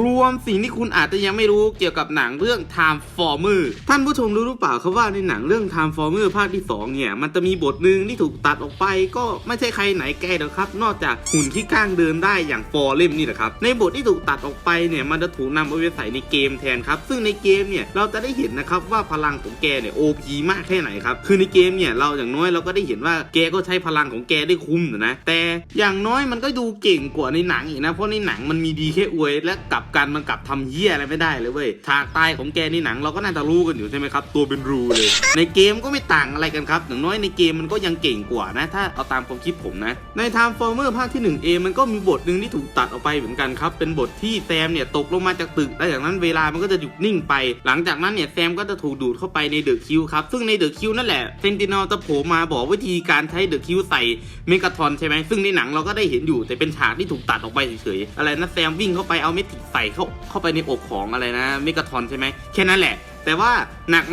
รวมสิ่งที่คุณอาจจะยังไม่รู้เกี่ยวกับหนังเรื่อง Transformer ท่านผู้ชมรู้หรือเปล่าครับว่าในหนังเรื่อง Transformer ภาคที่ 2 เนี่ย มันจะมีบทหนึ่งที่ถูกตัดออกไปก็ไม่ใช่ใครไหนไกลหรอกครับ นอกจากหุ่นที่ก้างเดินได้อย่างฟอร์เล่มนี่แหละครับ ในบทที่ถูกตัดออกไปเนี่ยมันจะถูกนำเอาไปใส่ในเกมแทนครับ ซึ่งในเกมเนี่ยเราจะได้เห็นนะครับว่าพลังของแกเนี่ย OP มากแค่ไหนครับคือในเกมเนี่ยเราอย่างน้อยเราก็ได้เห็นว่าแกก็ใช้พลังของแกได้คุ้มนะแต่อย่างน้อยมันก็ดูเก่งกว่าในหนังอีกนะเพราะในหนังมันมีดีแค่อวยและกลับกันมันกลับทำเหี้ยอะไรไม่ได้เลยเว้ยฉากตายของแกในหนังเราก็น่าจะรู้กันอยู่ใช่ไหมครับ ตัวเป็นรูเลย ในเกมก็ไม่ต่างอะไรกันครับอย่างน้อยในเกมมันก็ยังเก่งกว่านะ ถ้าเอาตามความคิดผมนะ ใน Transformer ภาคที่1เองมันก็มีบทหนึ่งที่ถูกตัดออกไปเหมือนกันครับ เป็นบทที่แซมเนี่ยตกลงมาจากตึกและจากนั้นเวลามันก็จะหยุดนิ่งไป หลังจากนั้นเนี่ยแซมก็จะถูกดูดเข้าไปในเดอะคิวครับซึ่งในเดอะคิวนั่นแหละเซนตินอลจะโผล่มาบอกวิธีการใช้เดอะคิวใส่เมกาทอนใช่ไหมซึ่งในหนังเราก็ได้เห็นอยู่แต่เป็นฉากที่ถูกตัดออกไปเฉยๆอะไรนะแซมวิ่งเข้าไปเอาเมทิกใส่เข้าเข้าไปในอกของอะไรนะเมกาทอนใช่ไหมแค่นั้นแหละ แต่ว่า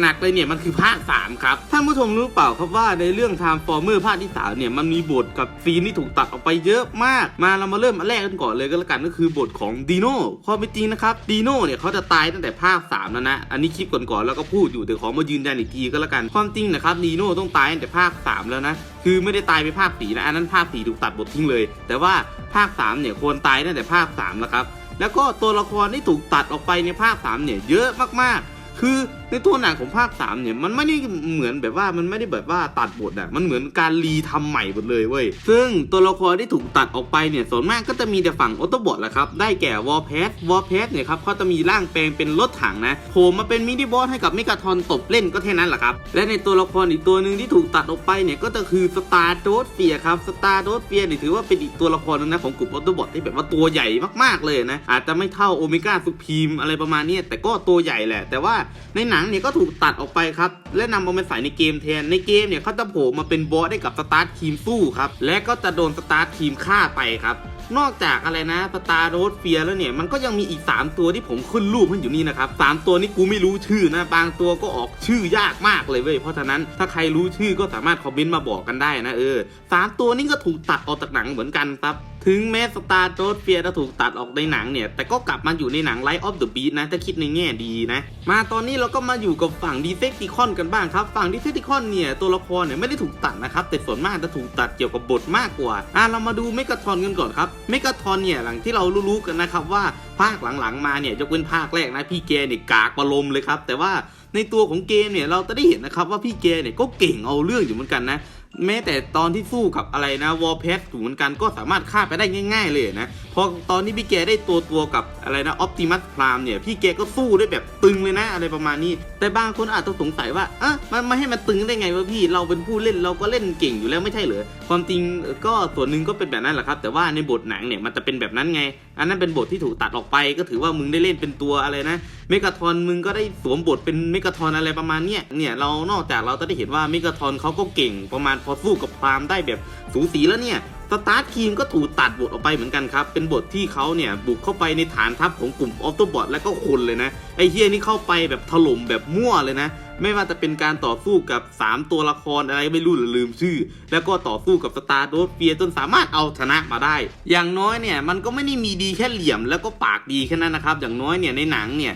หนักๆเลยเนี่ยมันคือภาค 3 ครับ ท่านผู้ชมรู้เปล่าครับว่าในเรื่อง Transformer ภาคที่3เนี่ยมันมีบทกับซีนที่ถูกตัดออกไปเยอะมาก มาเรามาเริ่มอันแรกกันก่อนเลยก็แล้วกันก็คือบทของดีโน่ความเป็นจริงนะครับดีโน่เนี่ยเขาจะตายตั้งแต่ภาค 3 แล้วนะ อันนี้คลิปก่อนๆแล้วก็พูดอยู่แต่ขอมายืนยันอีกทีก็แล้วกันความจริงนะครับดีโน่ต้องตายตั้งแต่ภาค 3 แล้วนะคือไม่ได้ตายไปภาค4นะอันนั้นภาค4ถูกตัดบททิ้งเลย แต่ว่าภาค3เนี่ยควรตายตั้งแต่ภาค3แล้วครับ แล้วก็ตัวละครที่ถูกตัดออกไปในภาค3เนี่ยเยอะมากๆ คือในตัวหนังของภาค3เนี่ยมันไม่ได้เหมือนแบบว่ามันไม่ได้แบบว่าตัดบทอะมันเหมือนการรีทำใหม่หมดเลยเว้ยซึ่งตัวละครที่ถูกตัดออกไปเนี่ยส่วนมากก็จะมีแต่ฝั่งออโตบอทแหละครับได้แก่วอลเพสวอลเพสเนี่ยครับเขาจะมีร่างแปลงเป็นรถถังนะโผล่มาเป็นมินิบอสให้กับเมกาทอนตบเล่นก็แค่นั้นแหละครับและในตัวละครอีกตัวหนึ่งที่ถูกตัดออกไปเนี่ยก็จะคือสตาร์โดสเฟียครับสตาร์โดสเฟียเนี่ยถือว่าเป็นอีกตัวละครนึงนะของกลุ่มออโตบอทที่แบบว่าตัวใหญ่มากๆเลยนะอาจจะไม่เท่าโอเมก้าสุพีมอะไรประมาณนี้แต่ก็ตัวใหญ่แหละแต่ว่าในหนังเนี่ยก็ถูกตัดออกไปครับ และนำเอามาใส่ในเกมแทน ในเกมเนี่ยเขาจะโผล่มาเป็นบอสได้กับสตาร์ททีมสู้ครับ และก็จะโดนสตาร์ททีมฆ่าไปครับ นอกจากอะไรนะสตาร์โรสเฟียแล้วเนี่ย มันก็ยังมีอีก 3 ตัวที่ผมขึ้นรูปให้อยู่นี่นะครับ3ตัวนี้กูไม่รู้ชื่อนะ บางตัวก็ออกชื่อยากมากเลยเว้ย เพราะฉะนั้นถ้าใครรู้ชื่อก็สามารถคอมเมนต์มาบอกกันได้นะเออสามตัวนี้ก็ถูกตัดออกจากหนังเหมือนกันครับถึงแม้สตาร์โรสเฟียจะถูกตัดออกในหนังเนี่ย แต่ก็กลับมาอยู่ในหนัง Light of the Beast นะ ถ้าคิดในแง่ดีนะ มาตอนนี้เราก็มาอยู่กับฝั่งดีเฟกติคอนกันบ้างครับ ฝั่งดีเฟกติคอนเนี่ย ตัวละครเนี่ยไม่ได้ถูกตัดนะครับ แต่ส่วนมากจะถูกตัดเกี่ยวกับบทมากกว่า อะเรามาดูเมกาทอนกันก่อนครับ เมกาทอนเนี่ยหลังที่เรารู้ๆกันนะครับว่าภาคหลังๆมาเนี่ยยกเว้นภาคแรกนะพี่แกเนี่ยกากประลมเลยครับแต่ว่าในตัวของเกมเนี่ยเราจะได้เห็นนะครับว่าพี่แกเนี่ยก็เก่งเอาเรื่องอยู่เหมือนกันนะ แม้แต่ตอนที่สู้กับอะไรนะวอลเพสถูกเหมือนกันก็สามารถฆ่าไปได้ง่าย ๆ เลยนะพอตอนที่พี่แกได้ตัวตัวกับอะไรนะออ t ติมัสพรามเนี่ยพี่แกก็สู้ได้แบบตึงเลยนะ อะไรประมาณนี้ แต่บางคนอาจจะสงสัยว่าอะมันมาให้มันตึงได้ไงวะพี่ เราเป็นผู้เล่นเราก็เล่นเก่งอยู่แล้วไม่ใช่เหรอความจริงก็ส่วนหนึ่งก็เป็นแบบนั้นแหละครับ แต่ว่าในบทหนังเนี่ยมันจะเป็นแบบนั้นไงอันนั้นเป็นบทที่ถูกตัดออกไปก็ถือว่ามึงได้เล่นเป็นตัวอะไรนะเมกาทอนมึงก็ได้สวมบทเป็นเมกาทอนอะไรประมาณเนี้ยเนี่ยเรานอกจากเราจะได้เห็นว่าเมกาทอนเขาก็เก่งประมาณพอสู้กับพรามได้แบบสูสีแล้วเนี่ย สตาร์ททีมก็ถูกตัดบทออกไปเหมือนกันครับ เป็นบทที่เขาเนี่ยบุกเข้าไปในฐานทัพของกลุ่มออฟตบอทและก็คนเลยนะ ไอ้เฮียนี่เข้าไปแบบถล่มแบบมั่วเลยนะ ไม่ว่าจะเป็นการต่อสู้กับ 3 ตัวละครอะไรไม่รู้หรือลืมชื่อ แล้วก็ต่อสู้กับสตาร์โดเฟียจนสามารถเอาชนะมาได้ อย่างน้อยเนี่ยมันก็ไม่ได้มีดีแค่เหลี่ยมแล้วก็ปากดีแค่นั้นนะครับ อย่างน้อยเนี่ยในหนังเนี่ย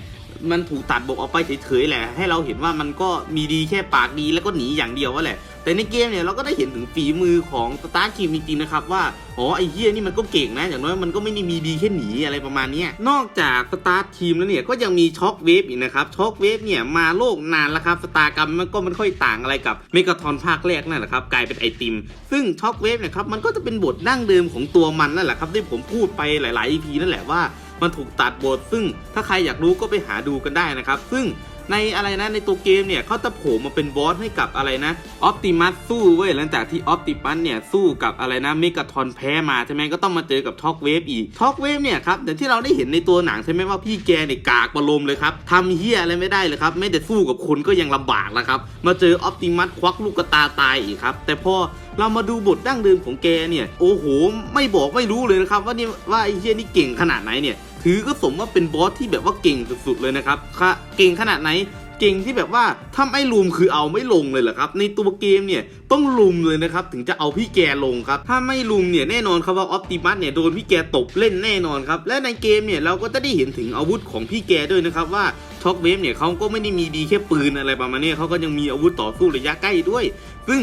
มันถูกตัดบทออกไปเฉยๆแหละ ให้เราเห็นว่ามันก็มีดีแค่ปากดีแล้วก็หนีอย่างเดียวว่าแหละ แต่ในเกมเนี่ยเราก็ได้เห็นถึงฝีมือของสตาร์ทีมจริงๆนะครับว่าอ๋อไอ้เฮียนี่มันก็เก่งนะ อย่างน้อยมันก็ไม่ได้มีดีแค่หนีอะไรประมาณนี้นอกจากสตาร์ทีมแล้วเนี่ยก็ยังมีช็อคเวฟอีกนะครับช็อคเวฟเนี่ยมาโลกนานแล้วครับสตาร์กรรมมันก็ไม่ค่อยต่างอะไรกับเมกาทอนภาคแรกนั่นแหละครับกลายเป็นไอติม ซึ่งช็อคเวฟเนี่ยครับมันก็จะเป็นบทดั้งเดิมของตัวมันนั่นแหละครับที่ผมพูดไปหลายๆ EP นั่นแหละว่ามันถูกตัดบทซึ่งถ้าใครอยากรู้ก็ไปหาดูกันได้นะครับ ซึ่ง ในอะไรนะในตัวเกมเนี่ยเขาจะโผล่มาเป็นบอสให้กับอะไรนะออ t ติมัสสู้เว้ยหลังจากที่ออ t ติมัสเนี่ยสู้กับอะไรนะเมกาทอนแพ้มาใช่ไหมก็ต้องมาเจอกับท็อกเวฟอีกท็อกเวฟเนี่ยครับอย่างที่เราได้เห็นในตัวหนังใช่ไหมว่าพี่แกเนี่ยกากประลมเลยครับทำเฮียอะไรไม่ได้เลยครับไม่แต่สู้กับคนก็ยังลำบากแล้วครับมาเจอออ t ติมัสควักลูกตาตายอีกครับแต่พอเรามาดูบทดั้งเดิมของแกเนี่ย โอ้โห ไม่บอกไม่รู้เลยนะครับ ว่านี่ว่าไอ้เฮียนี่เก่งขนาดไหนเนี่ย ถือก็สมว่าเป็นบอสที่แบบว่าเก่งสุดๆเลยนะครับค่ะเก่งขนาดไหนเก่งที่แบบว่าถ้าไม่ลุมคือเอาไม่ลงเลยเหรอครับ ในตัวเกมเนี่ยต้องลุมเลยนะครับ ถึงจะเอาพี่แกลงครับ ถ้าไม่ลุมเนี่ยแน่นอนครับว่าออปติมัสเนี่ยโดนพี่แกตบเล่นแน่นอนครับ และในเกมเนี่ยเราก็จะได้เห็นถึงอาวุธของพี่แกด้วยนะครับว่าช็อกเวฟเนี่ยเขาก็ไม่ได้มีดีแค่ปืนอะไรประมาณนี้เขาก็ยังมีอาวุธต่อสู้ระยะใกล้ด้วย ซึ่ง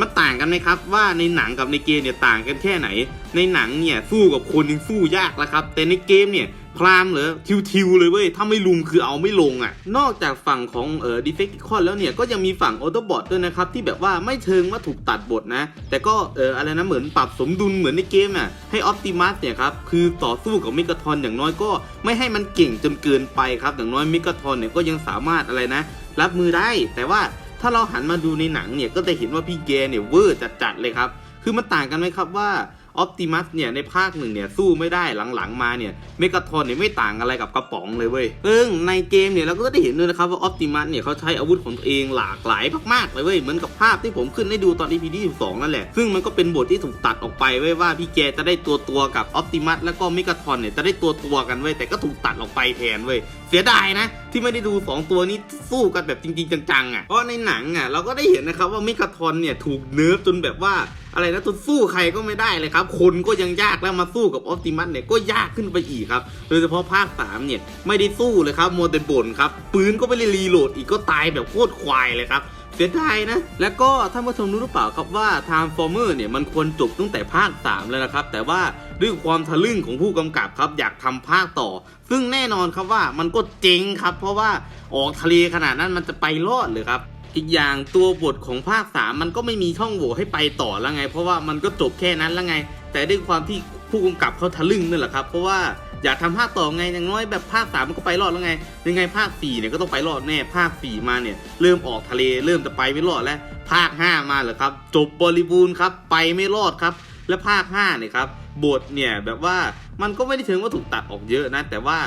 มันต่างกันไหมครับว่าในหนังกับในเกมเนี่ยต่างกันแค่ไหน ในหนังเนี่ยสู้กับคนยังสู้ยากแล้วครับ แต่ในเกมเนี่ย พรามเหรอทิวๆเลยเว้ย ถ้าไม่ลุมคือเอาไม่ลงอะ นอกจากฝั่งของเอ่อดิเฟกติคอนแล้วเนี่ย ก็ยังมีฝั่งออโตบอทด้วยนะครับ ที่แบบว่าไม่เชิงว่าถูกตัดบทนะ แต่ก็เอออะไรนะเหมือนปรับสมดุลเหมือนในเกมอะให้ออ t ติมัสเนี่ยครับ คือต่อสู้กับเมกาทอนอย่างน้อยก็ ไม่ให้มันเก่งจนเกินไปครับอย่างน้อยเมกาทอนเนี่ยก็ยังสามารถอะไรนะ รับมือได้ แต่ว่าถ้าเราหันมาดูในหนังเนี่ยก็จะเห็นว่าพี่แกเนี่ยเวอร์จัดๆเลยครับคือมันต่างกันไหมครับว่า ออ t ติมัสเนี่ยในภาคหนึ่งเนี่ยสู้ไม่ได้หลังๆมาเนี่ยเมกาทอนเนี่ยไม่ต่างอะไรกับกระป๋องเลยเว้ยซึ่งในเกมเนี่ยเราก็ได้เห็นด้วยนะครับว่าออ t ติมัสเนี่ยเขาใช้อาวุธของตัวเองหลากหลายมากๆเลยเว้ยเหมือนกับภาพที่ผมขึ้นให้ดูตอน EP ที่12นั่นแหละซึ่งมันก็เป็นบทที่ถูกตัดออกไปเว้ยว่าพี่แกจะได้ตัวตัวๆกับออ t ติมัสแล้วก็เมกาทอนเนี่ยจะได้ตัวตัวๆกันเว้ยแต่ก็ถูกตัดออกไปแทนเว้ยเสียดายนะที่ไม่ได้ดู 2 ตัวนี้สู้กันแบบจริง ๆ จังๆอะเพราะในหนังอะเราก็ได้เห็นนะครับว่าเมกาทอนเนี่ยถูกเนิร์ฟจนแบบว่าอะไรนะจนสู้ใครก็ไม่ได้เลยครับคนก็ยังยากแล้วมาสู้กับออ t ติมัสเนี่ยก็ยากขึ้นไปอีกครับ โดยเฉพาะภาค3เนี่ยไม่ได้สู้เลยครับโมวแต่บ่นครับปืนก็ไม่ได้รีโหลดอีกก็ตายแบบโคตรควายเลยครับเสียดายนะ แล้วก็ท่านผู้ชมรู้หรือเปล่าครับว่า Transformer เนี่ยมันควรจบตั้งแต่ภาค 3 แล้วนะครับ แต่ว่าด้วยความทะลึ่งของผู้กำกับครับ อยากทำภาคต่อ ซึ่งแน่นอนครับว่ามันก็เจ๊งครับ เพราะว่าออกทะเลขนาดนั้นมันจะไปรอดเลยครับ อีกอย่างตัวบทของภาค3มันก็ไม่มีช่องโหว่ให้ไปต่อแล้วไง เพราะว่ามันก็จบแค่นั้นแล้วไง แต่ด้วยความที่ผู้กำกับเขาทะลึ่งนั่นแหละครับเพราะว่าอยากทำภาคต่อไงอย่างน้อยแบบภาค3มันก็ไปรอดแล้วไงยังไงภาค4เนี่ยก็ต้องไปรอดแน่ภาค4มาเนี่ยเริ่มออกทะเลเริ่มจะไปไม่รอดแล้ว ภาค5มาเหรอครับ จบบริบูรณ์ครับไปไม่รอดครับ และภาค5เนี่ยครับบทเนี่ยแบบว่ามันก็ไม่ได้ถึงว่าถูกตัดออกเยอะนะแต่ว่า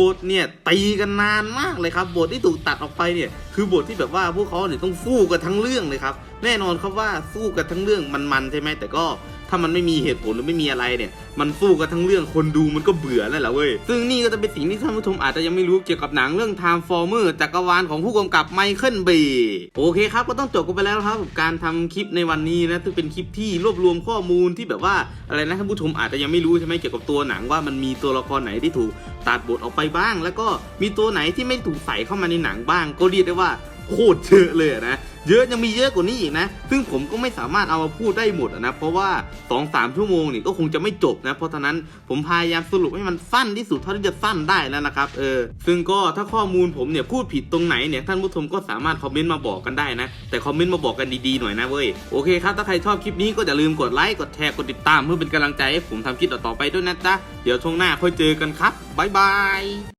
บทเนี่ยตีกันนานมากเลยครับบทที่ถูกตัดออกไปเนี่ยคือบทที่แบบว่าพวกเขาเนี่ยต้องสู้กันทั้งเรื่องเลยครับแน่นอนครับว่าสู้กันทั้งเรื่องมันๆใช่ไหมแต่ก็ ถ้ามันไม่มีเหตุผลหรือไม่มีอะไรเนี่ย มันสู้กันทั้งเรื่องคนดูมันก็เบื่อแล้วแหละเว้ย ซึ่งนี่ก็จะเป็นสิ่งที่ท่านผู้ชมอาจจะยังไม่รู้เกี่ยวกับหนังเรื่อง Transformer จักรวาลของผู้กำกับไมเคิลเบย์โอเคครับ ก็ต้องจบกันไปแล้วครับกับการทำคลิปในวันนี้นะซึ่งเป็นคลิปที่รวบรวมข้อมูลที่แบบว่าอะไรนะท่านผู้ชมอาจจะยังไม่รู้ใช่ไหมเกี่ยวกับตัวหนังว่ามันมีตัวละครไหนที่ถูกตัดบทออกไปบ้าง แล้วก็มีตัวไหนที่ไม่ถูกใส่เข้ามาในหนังบ้าง ก็เรียกได้ว่า โคตรเยอะเลยนะ เยอะยังมีเยอะกว่านี้อีกนะ ซึ่งผมก็ไม่สามารถเอามาพูดได้หมดนะ เพราะว่า2อสามชั่วโมงนี่ก็คงจะไม่จบนะ เพราะฉะนั้นผมพยายามสรุปให้มันสั้นที่สุดเท่าที่จะสั้นได้แล้วนะครับ เออ ซึ่งก็ถ้าข้อมูลผมเนี่ยพูดผิดตรงไหนเนี่ยท่านผู้ชมก็สามารถคอมเมนต์มาบอกกันได้นะ แต่คอมเมนต์มาบอกกันดีๆหน่อยนะเว้ย โอเคครับ ถ้าใครชอบคลิปนี้ก็อย่าลืมกดไลค์ กดแชร์ กดติดตามเพื่อเป็นกำลังใจให้ผมทำคลิปต่อๆไปด้วยนะจ๊ะ เดี๋ยวช่วงหน้าค่อยเจอกันครับบ๊ายบาย